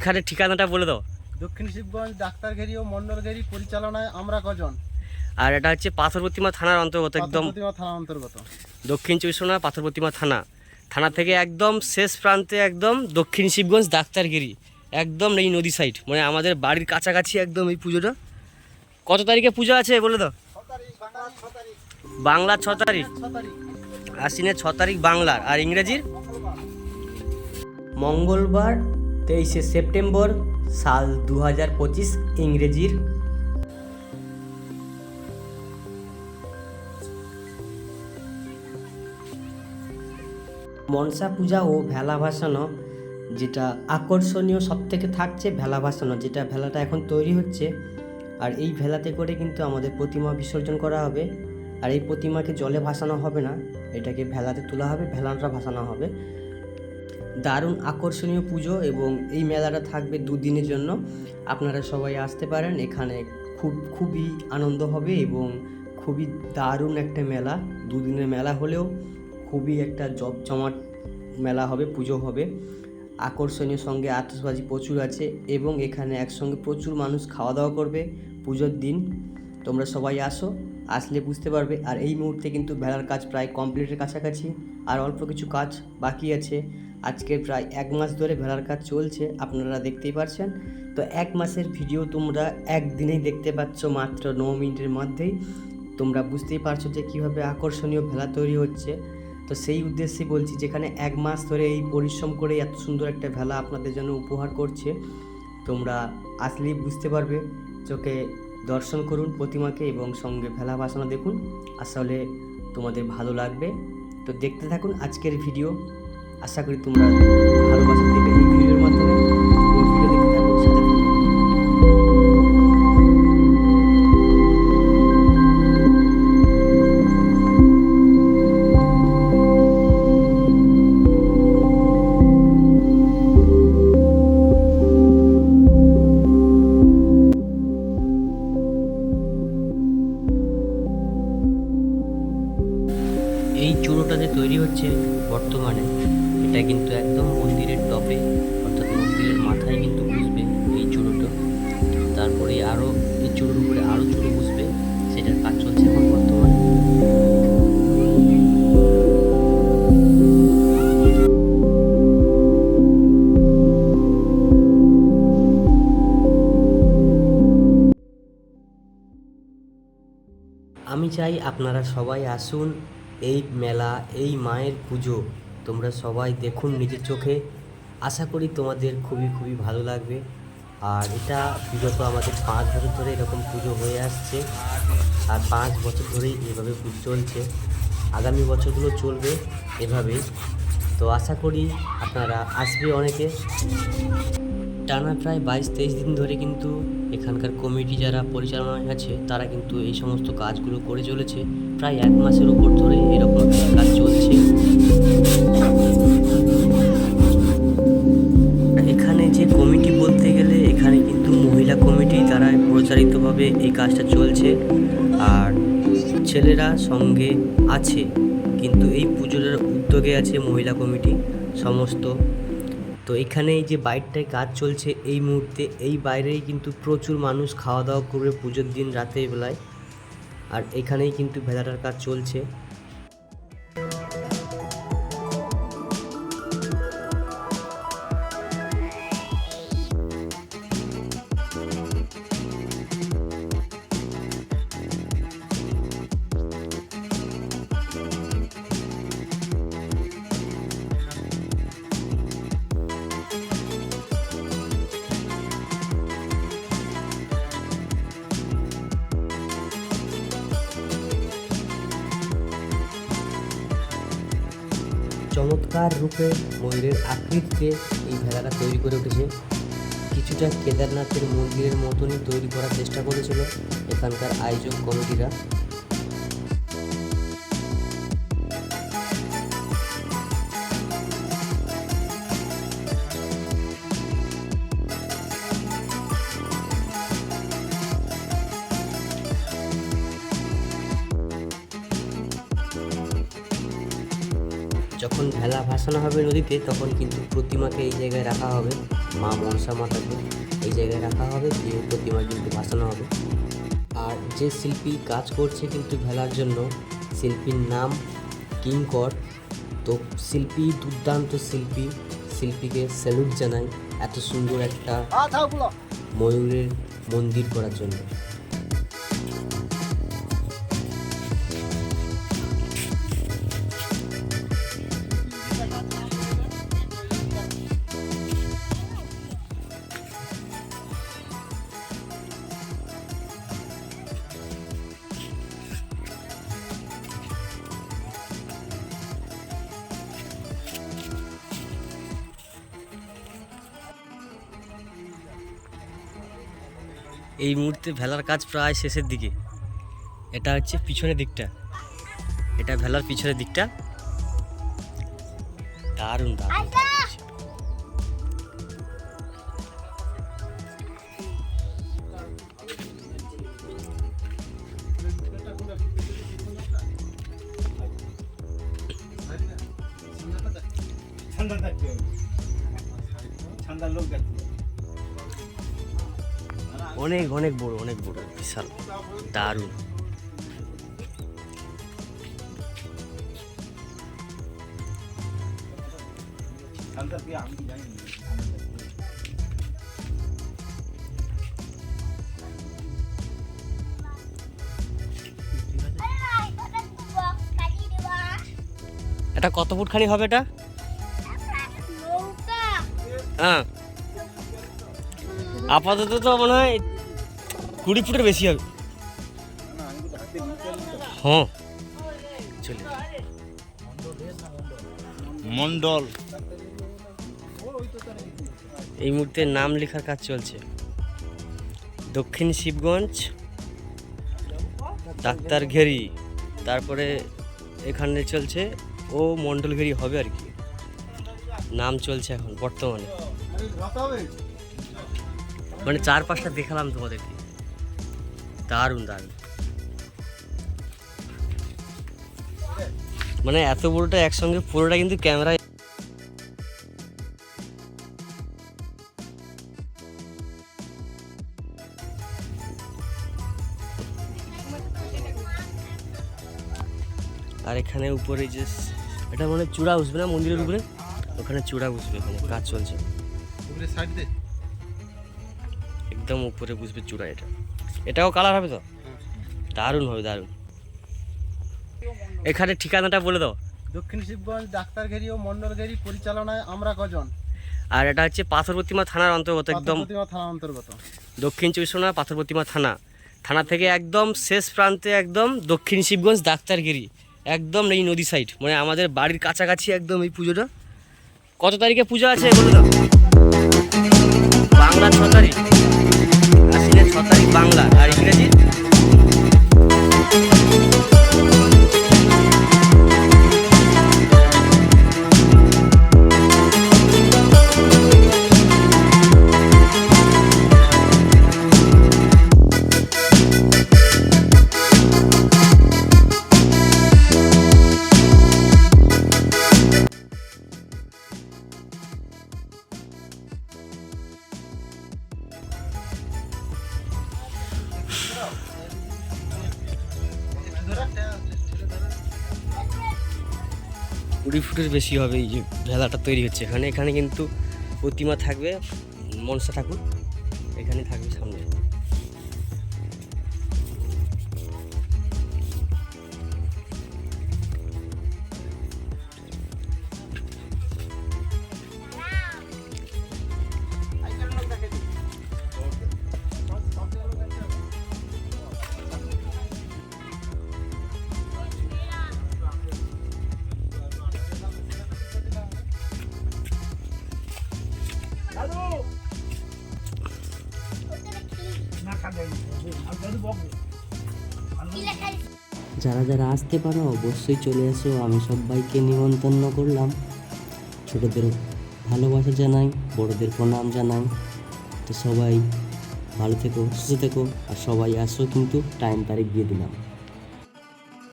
এখানে ঠিকানাটা বলে দাও। দক্ষিণ শিবগঞ্জ ডাক্তারঘেরি ও মন্ডলঘেরি পরিচালনায় আমরা কজন? আর এটা হচ্ছে পাথর প্রতিমা থানার অন্তর্গত একদম প্রতিমা থানা অন্তর্গত। দক্ষিণ চব্বিশ পরগনা পাথর প্রতিমা থানা। থানা থেকে একদম শেষ প্রান্তে একদম দক্ষিণ শিবগঞ্জ ডাক্তারগিরি একদম এই নদী সাইড মানে আমাদের বাড়ির কাছাকাছি একদম এই পুজোটা। কত তারিখে পুজো আছে বলে দাও? বাংলা ছ তারিখ। আশ্বিনের ছ তারিখ বাংলার। আর ইংরেজির? মঙ্গলবার তেইশে সেপ্টেম্বর সাল দু হাজার পঁচিশ ইংরেজির। মনসা পূজা ও ভেলা ভাসানো, যেটা আকর্ষণীয় সব থেকে থাকছে ভেলা ভাসানো, যেটা ভেলাটা এখন তৈরি হচ্ছে। আর এই ভেলাতে করে কিন্তু আমাদের প্রতিমা বিসর্জন করা হবে। আর এই প্রতিমাকে জলে ভাসানো হবে না, এটাকে ভেলাতে তোলা হবে, ভেলাটা ভাসানো হবে। দারুণ আকর্ষণীয় পুজো এবং এই মেলাটা থাকবে দুদিনের জন্য। আপনারা সবাই আসতে পারেন, এখানে খুব, খুবই আনন্দ হবে এবং খুবই দারুণ একটা মেলা। দুদিনের মেলা হলেও খুবই একটা জমজমাট মেলা হবে, পুজো হবে। আকর্ষণীয় সঙ্গে আতশবাজি প্রচুর আছে এবং এখানে একসঙ্গে প্রচুর মানুষ খাওয়া দাওয়া করবে পুজোর দিন। তোমরা সবাই আসো, আসলে বুঝতে পারবে। আর এই মুহূর্তে কিন্তু ভেলার কাজ প্রায় কমপ্লিটের কাছাকাছি। আর অল্প কিছু কাজ বাকি আছে। আজকে প্রায় এক মাস ধরে ভেলার কাজ চলছে, আপনারা দেখতেই পারছেন। তো এক মাসের ভিডিও তোমরা একদিনেই দেখতে পাচ্ছ মাত্র ন মিনিটের মধ্যেই। তোমরা বুঝতেই পারছ যে কীভাবে আকর্ষণীয় ভেলা তৈরি হচ্ছে। তো সেই উদ্দেশ্যে বলছি, যেখানে এক মাস ধরে এই পরিশ্রম করে এত সুন্দর একটা ভেলা আপনাদের জন্য উপহার করছে, তোমরা আসলেই বুঝতে পারবে। চোখে দর্শন করুন প্রতিমাকে এবং সঙ্গে ভেলা ভাসানো দেখুন। আসলে তোমাদের ভালো লাগবে। তো দেখতে থাকুন আজকের ভিডিও আশা করি তোমরা ভালোবাসা দেবে এই ভিডিওর মাধ্যমে। এই চূড়োটা যে তৈরি হচ্ছে বর্তমানে, এটা কিন্তু একদম মন্দিরের টপে, অর্থাৎ মন্দিরের মাথায় কিন্তু বুঝবে এই চূড়োটা। তারপরে আরও এই চূড়োর উপরে আরও চূড়ো বুঝবে সেটার কাজ চলছে এখন বর্তমানে। আমি চাই আপনারা সবাই আসুন এই মেলা, এই মায়ের পুজো তোমরা সবাই দেখুন নিজের চোখে। আশা করি তোমাদের খুবই খুবই ভালো লাগবে। আর এটা বিগত আমাদের পাঁচ বছর ধরে এরকম পুজো হয়ে আসছে। আর পাঁচ বছর ধরেই এভাবে চলছে। আগামী বছরগুলো চলবে এভাবেই তো আশা করি আপনারা আসবে অনেকে। টানা প্রায় বাইশ তেইশ দিন ধরে কিন্তু এখানকার কমিটি যারা পরিচালনায় আছে, তারা কিন্তু এই সমস্ত কাজগুলো করে চলেছে। প্রায় এক মাসের উপর ধরে এরকম কাজ চলছে। এখানে যে কমিটি বলতে গেলে, এখানে কিন্তু মহিলা কমিটি, তারা প্রচারিতভাবে এই কাজটা চলছে। আর ছেলেরা সঙ্গে আছে, কিন্তু এই পুজোর উদ্যোগে আছে মহিলা কমিটি, সমস্ত তো এখানে এই যে বাইরটায় কাজ চলছে এই মুহূর্তে, এই বাইরেই কিন্তু প্রচুর মানুষ খাওয়া দাওয়া করবে পুজোর দিন রাতের বেলায়। আর এখানেই কিন্তু ভেলাটার কাজ চলছে। চমৎকার রূপে ময়ূরের আকৃতিতে এই ভেলাটা তৈরি করে উঠেছে। কিছুটা কেদারনাথের মন্দিরের মতনই তৈরি করার চেষ্টা করেছিল এখানকার আয়োজক কমিটিরা। যখন ভেলা ভাসানো হবে নদীতে তখন কিন্তু প্রতিমাকে এই জায়গায় রাখা হবে। মা মনসা মাতাকে এই জায়গায় রাখা হবে দিয়ে প্রতিমা কিন্তু ভাসানো হবে। আর যে শিল্পী কাজ করছে কিন্তু ভেলার জন্য শিল্পীর নাম কিঙ্কর। তো শিল্পী দুর্দান্ত শিল্পী শিল্পীকে স্যালুট জানাই এত সুন্দর একটা ময়ূরের মন্দির করার জন্য। এই মুহূর্তে ভেলার কাজ প্রায় শেষের দিকে। এটা হচ্ছে পিছনের দিকটা। এটা ভেলার পিছনের দিকটা। ঠান্ডা ঠান্ডার লোক দেখতে। অনেক অনেক বড় অনেক বড় বিশাল দারুণ। এটা কত ফুট খানি হবে এটা? হ্যাঁ। আপাতত তো মনে হয় কুড়ি ফুটের বেশি হবে। হ্যাঁ। চলে মন্ডল। এই মুহূর্তে নাম লেখার কাজ চলছে। দক্ষিণ শিবগঞ্জ, ডাক্তার ঘেরি, তারপরে এখানে চলছে ও মণ্ডল ঘেরি হবে আর কি। নাম চলছে এখন, বর্তমানে। মানে চার পাঁচটা দেখালাম তোমাদেরকে। দারুণ দারুণ। মানে এত বড়টা একসঙ্গে, পুরোটা কিন্তু ক্যামেরায় আর এখানে উপরে যে এটা মানে চূড়া উঠবে না মন্দিরের উপরে? ওখানে চূড়া উঠবে এখানে কাজ চলছে। সাইড দে একদম উপরে বুঝবে চূড়া এটা। এটাও কালার হবে তো? দারুণ হবে দারুণ। এখানে ঠিকানাটা বলে দাও। দক্ষিণ শিবগঞ্জ ডাক্তারঘেরি ও মন্ডলঘেরি পরিচালনায় আমরা কজন? আর এটা হচ্ছে পাথর প্রতিমা থানার অন্তর্গত একদম প্রতিমা থানা অন্তর্গত। দক্ষিণ চব্বিশ পরগনা পাথর প্রতিমা থানা। থানা থেকে একদম শেষ প্রান্তে একদম দক্ষিণ শিবগঞ্জ ডাক্তারগিরি একদম এই নদী সাইড মানে আমাদের বাড়ির কাছাকাছি একদম এই পুজোটা। কত তারিখে পুজো আছে বলে দাও? বাংলা ছ তারিখ। তারিখ বাংলা আর ইংরেজি ফুটের বেশি হবে এই যে ভেলাটা তৈরি হচ্ছে। এখানে এখানে কিন্তু প্রতিমা থাকবে, মনসা ঠাকুর। এখানে থাকবে সামনে। যারা যারা আসতে পারো, অবশ্যই চলে এসো। আমি সবাইকে নিমন্ত্রণ করলাম। ছোটদের ভালোবাসা জানাই, বড়দের প্রণাম জানাই। তো সবাই ভালো থেকো, সুস্থ থেকো। আর সবাই আসো কিন্তু টাইম তারিখ দিয়ে দিলাম।